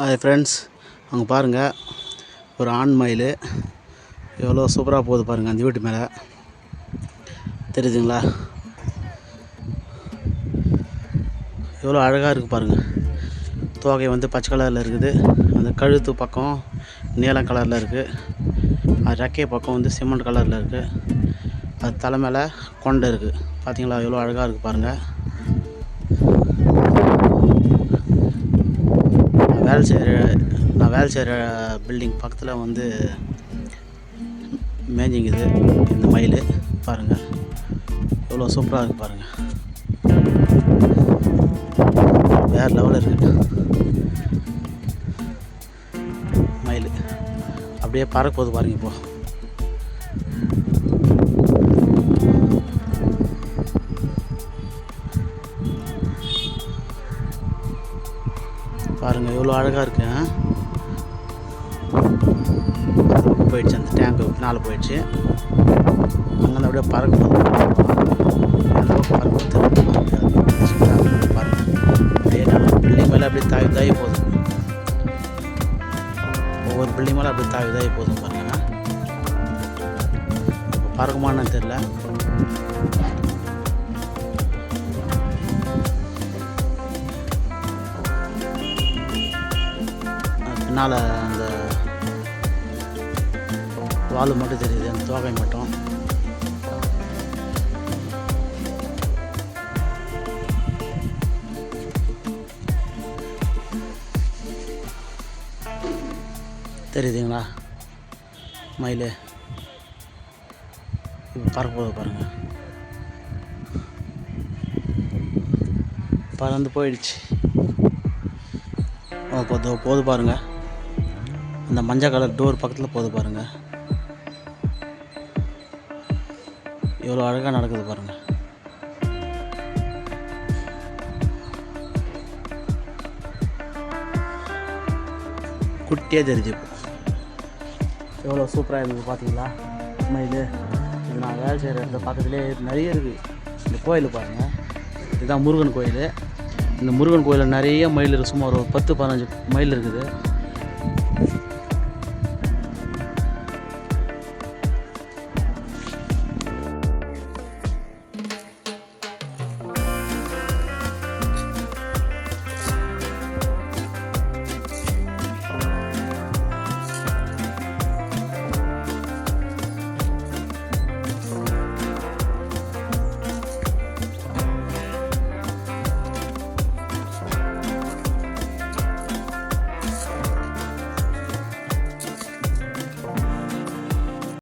Hi friends அங்கே பாருங்கள் ஒரு ஆண் மயில். எவ்வளோ சூப்பராக போகுது பாருங்கள் அந்த வீட்டு மேலே. தெரியுதுங்களா? எவ்வளோ அழகாக இருக்குது பாருங்கள் தோகை வந்து பச்சை கலரில் இருக்குது. அந்த கழுத்து பக்கம் நீலம் கலரில் இருக்குது அது ரெக்கை பக்கம் வந்து சிமெண்ட் கலரில் இருக்குது அது தலை மேலே கொண்டை இருக்குது பார்த்தீங்களா எவ்வளோ அழகாக இருக்குது பாருங்கள் வேலை செய்கிற நான் வேலை செய்கிற பில்டிங் பக்கத்தில் வந்து மேஞ்சிங்குது இந்த மயில் பாருங்கள் எவ்வளோ சூப்பராக இருக்குது பாருங்கள் வேறு லெவலில் இருக்குது மயில். அப்படியே பறக்க போகுது பாருங்க இப்போ. பாருங்கள் எவ்வளோ அழகாக இருக்கு போயிடுச்சு அந்த டேங்க் பின்னால் போயிடுச்சு. அங்கேருந்து அப்படியே பறக்க பறக்க பாருங்கள் அப்படியே பில்டிங் மேலே அப்படியே தாவி தாவி போதும் ஒவ்வொரு பில்டிங் மேலே அப்படியே தாவி தாவி போதும் பாருங்க. பறக்குமான்னு தெரில பின்னால் அந்த வால் மட்டும் தெரியுது அந்த தோகை மட்டும். தெரியுதுங்களா? மயில். இப்போ பறக்க போகுது பாருங்கள் பறந்து போயிடுச்சு. ஓ போது போது பாருங்கள் அந்த மஞ்சள் கலர் டோர் பக்கத்தில் போகுது பாருங்கள் எவ்வளோ அழகாக நடக்குது பாருங்கள் குட்டியாக தெரிஞ்சு எவ்வளோ சூப்பராக இருக்குது பார்த்தீங்களா மயில் இது நான் வேலை செய்கிற இடத்துல பக்கத்துலேயே நிறைய இருக்குது இந்த கோயில் பாருங்கள் இதுதான் முருகன் கோயில். இந்த முருகன் கோயிலில் நிறைய மயில் இருக்குது சுமார் ஒரு பத்து பதினஞ்சு மயில் இருக்குது.